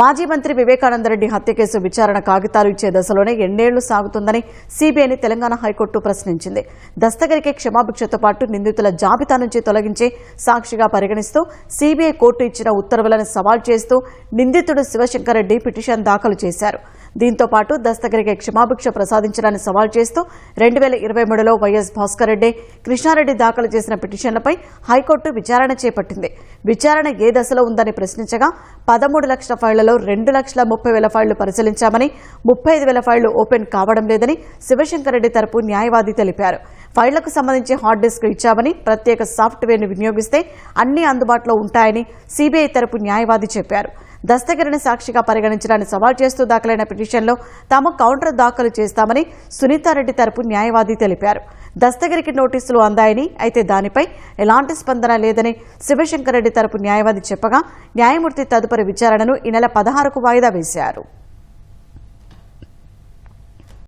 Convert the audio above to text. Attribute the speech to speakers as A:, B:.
A: మాజీ మంత్రి వివేకానందరెడ్డి హత్య కేసు విచారణ కాగితాలు ఇచ్చే దశలోనే ఎన్నేళ్ళు సాగుతుందని సీబీఐని తెలంగాణ హైకోర్టు ప్రశ్నించింది. దస్తగిరికి క్షమాభిక్షతో పాటు నిందితుల జాబితా నుంచి తొలగించి సాక్షిగా పరిగణిస్తూ సీబీఐ కోర్టు ఇచ్చిన ఉత్తర్వులను సవాల్ చేస్తూ నిందితుడు శివశంకర్రెడ్డి పిటిషన్ దాఖలు చేశారు. దీంతో పాటు దస్తగిరికి క్షమాభిక్ష ప్రసాదించడాన్ని సవాల్ చేస్తూ రెండు వేల ఇరవై మూడులో వైఎస్ భాస్కర్ రెడ్డి కృష్ణారెడ్డి దాఖలు చేసిన పిటిషన్లపై హైకోర్టు విచారణ చేపట్టింది. విచారణ ఏ దశలో ఉందని ప్రశ్నించగా పదమూడు లక్షల ఫైళ్ళలో రెండు లక్షల ముప్పై వేల ఫైళ్ళు పరిశీలించామని ముప్పై ఐదు వేల ఫైళ్ళు ఓపెన్ కావడం లేదని శివశంకర్రెడ్డి తరపు న్యాయవాది తెలిపారు. ఫైళ్ళకు సంబంధించి హార్డ్ డిస్క్ ఇచ్చామని ప్రత్యేక సాఫ్ట్వేర్ను వినియోగిస్తే అన్ని అందుబాటులో ఉంటాయని సీబీఐ తరపు న్యాయవాది చెప్పారు. దస్తగిరిని సాక్షిగా పరిగణించడాన్ని సవాల్ చేస్తూ దాఖలైన పిటిషన్లో తాము కౌంటర్ దాఖలు చేస్తామని సునీతారెడ్డి తరపు న్యాయవాది తెలిపారు. దస్తగిరికి నోటీసులు అందాయని అయితే దానిపై ఎలాంటి స్పందన లేదని శివశంకర్ రెడ్డి తరపు న్యాయవాది చెప్పగా న్యాయమూర్తి తదుపరి విచారణను ఈ నెల పదహారుకు వాయిదా వేశారు.